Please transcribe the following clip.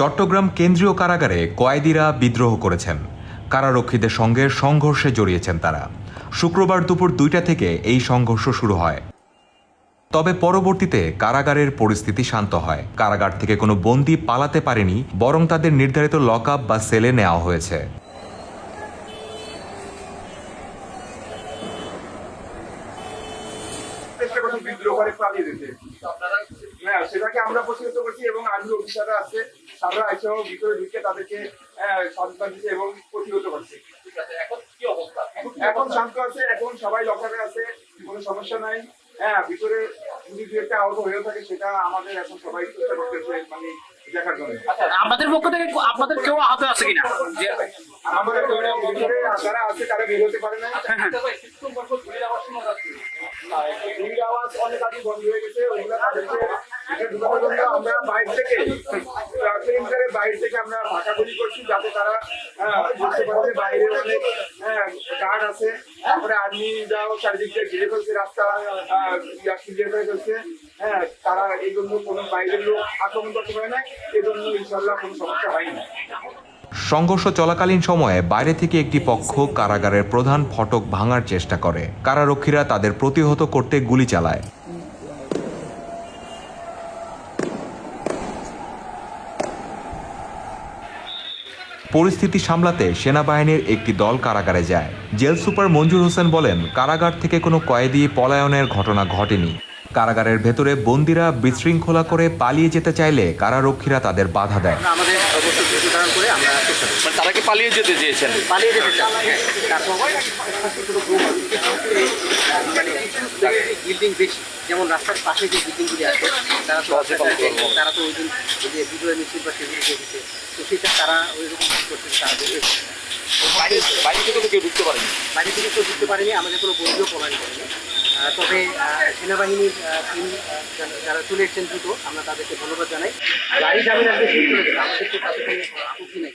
চট্টগ্রাম কেন্দ্রীয় কারাগারে কয়েদিরা বিদ্রোহ করেছেন। কারারক্ষীদের সঙ্গে সংঘর্ষে জড়িয়েছেন তারা। শুক্রবার দুপুর দুইটা থেকে এই সংঘর্ষ শুরু হয়। তবে পরবর্তীতে কারাগারের পরিস্থিতি শান্ত হয়। কারাগার থেকে কোনো বন্দী পালাতে পারেনি, বরং তাদের নির্ধারিত লকআপ বা সেলে নেওয়া হয়েছে। করছি বিদ্রোহ করে পালিয়ে যেতে। হ্যাঁ সেটাকে আমরা প্রতিহত করছি এবং আর্মি অফিসাররা আছে তারা এসেও ভিতরে ঢুকে তাদেরকে সচেতন দিচ্ছে এবং প্রতিহত করছে। এখন শান্ত আছে এখন সবাই লকারে আছে কোনো সমস্যা নাই। হ্যাঁ ভিতরে যদি দু একটা আহত হয়েও থাকে সেটা আমাদের এখন সবাই চেষ্টা করতেছে মানে দেখার জন্য। আপনাদের পক্ষ থেকে আপনাদের কেউ আহত আছে কিনা? আমাদের যারা আছে তারা বের হতে পারে না অনেক আগে বন্ধ হয়ে গেছে বাইরে থেকে আমরা ফাঁকা করছি, যাতে তারা বুঝতে পারে বাইরে অনেক গার্ড আছে তারপরে আর্মিরাও চারিদিক থেকে ঘিরে ফেলছে রাস্তা ক্লিয়ার করে ফেলছে। হ্যাঁ তারা এই জন্য কোনো বাইরের লোক আক্রমণ করতে পারে না এই জন্য ইনশাল্লাহ কোনো সমস্যা হয়নি। সংঘর্ষ চলাকালীন সময়ে বাইরে থেকে একটি পক্ষ কারাগারের প্রধান ফটক ভাঙার চেষ্টা করে। কারারক্ষীরা তাদের প্রতিহত করতে গুলি চালায়। পরিস্থিতি সামলাতে সেনাবাহিনীর একটি দল কারাগারে যায়। জেল সুপার মঞ্জুর হোসেন বলেন, কারাগার থেকে কোনো কয়েদি পলায়নের ঘটনা ঘটেনি। কারাগারের ভেতরে বন্দিরা বিশৃঙ্খলা করে পালিয়ে যেতে চাইলে কারারক্ষীরা তাদের বাধা দেয়। আমাদের করে আমরা মানে তারা কি পালিয়ে যেতে চেয়েছেন? পালিয়ে যেতে বিল্ডিং বেশি যেমন রাস্তার পাশে যে বিল্ডিংগুলি আছে তারা তো। তারা ওই দিন যে বিজয় মিছিল বা সেগুলি দেখেছে তো সেটা তারা ওই রকম করতে তারা বাইরে থেকে তো কেউ ঢুকতে পারেনি। বাইরে থেকে তো দিতে পারেনি আমাদের কোনো বন্ধুও প্রমাণ করেনি। তবে সেনাবাহিনীর যারা চলে এসছেন দ্রুত আমরা তাদেরকে ধন্যবাদ জানাই। গাড়ি যাবেন আজকে সেই চলে যাবে আমাদের তো তাতে কোনো আপত্তি নেই।